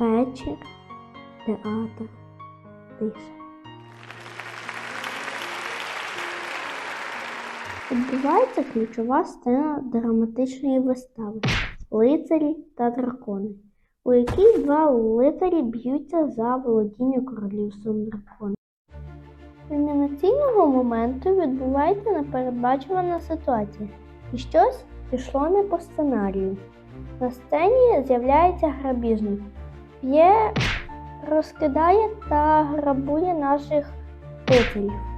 вечір, театр, тиша. Відбувається ключова сцена драматичної вистави Лицарі та дракони, у якій два лицарі б'ються за володіння королівством дракона. Кульмінаційного моменту відбувається непередбачувана ситуація, і щось пішло не по сценарію. На сцені з'являється грабіжник, п'є, розкидає та грабує наших лицарів.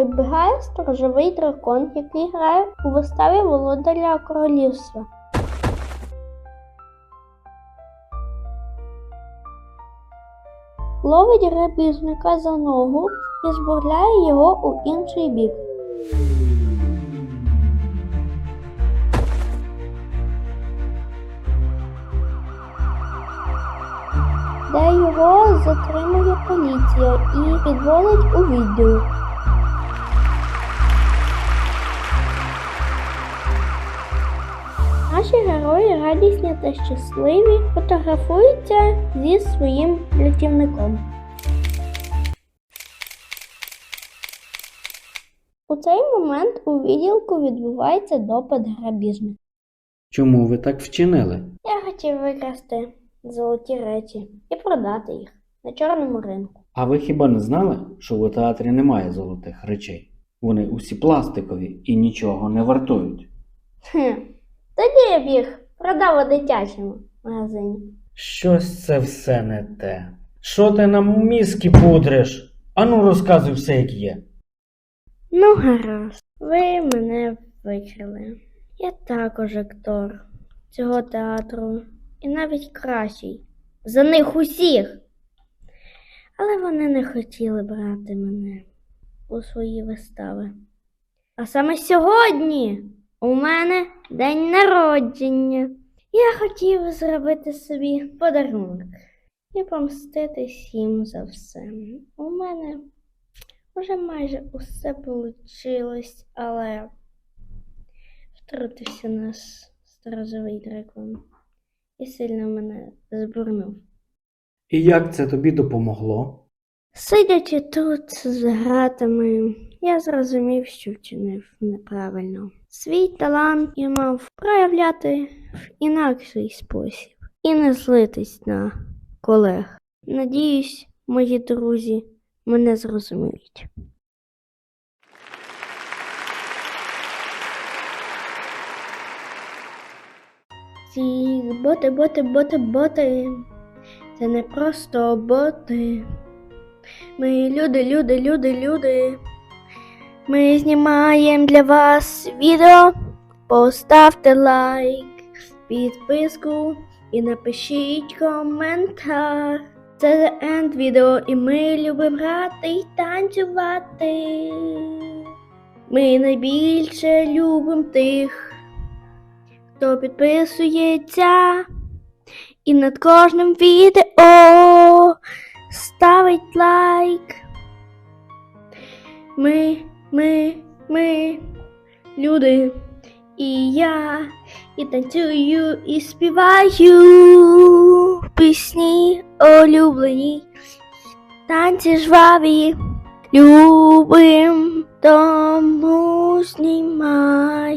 Вибігає сторожовий дракон, який грає у виставі володаря королівства. Ловить грабіжника за ногу і збурляє його у інший бік. Де його затримує поліція і підводить у відділ. Наші герої радісні та щасливі фотографуються зі своїм рятівником. У цей момент у відділку відбувається допит грабіжника. Чому ви так вчинили? Я хотів викрасти золоті речі і продати їх на чорному ринку. А ви хіба не знали, що у театрі немає золотих речей? Вони усі пластикові і нічого не вартують. Хм. Тоді я б їх продав у дитячому магазині. Щось це все не те. Що ти нам мізки пудриш? Ану розказуй все, як є. Ну, гаразд, ви мене викрили. Я також актор цього театру і навіть кращий за них усіх. Але вони не хотіли брати мене у свої вистави. А саме сьогодні у мене день народження. Я хотів зробити собі подарунок і помститись їм за все. У мене вже майже усе вийшло, але втрутився наш сторожовий дракон і сильно мене збурнув. І як це тобі допомогло? Сидячи тут з гратами, я зрозумів, що вчинив неправильно. Свій талант я мав проявляти в інакший спосіб і не злитись на колег. Надіюсь, мої друзі мене зрозуміють. Ці боти, боти, боти, боти. Це не просто боти. Ми люди, люди, люди, люди. Ми знімаємо для вас відео. Поставте лайк, підписку і напишіть коментар. Це The End відео, і ми любимо грати і танцювати. Ми найбільше любимо тих, хто підписується і над кожним відео ставить лайк. Ми, ми, ми, люди, і я, і танцюю, і співаю пісні улюблені, танці жваві, любим, тому знімаємо.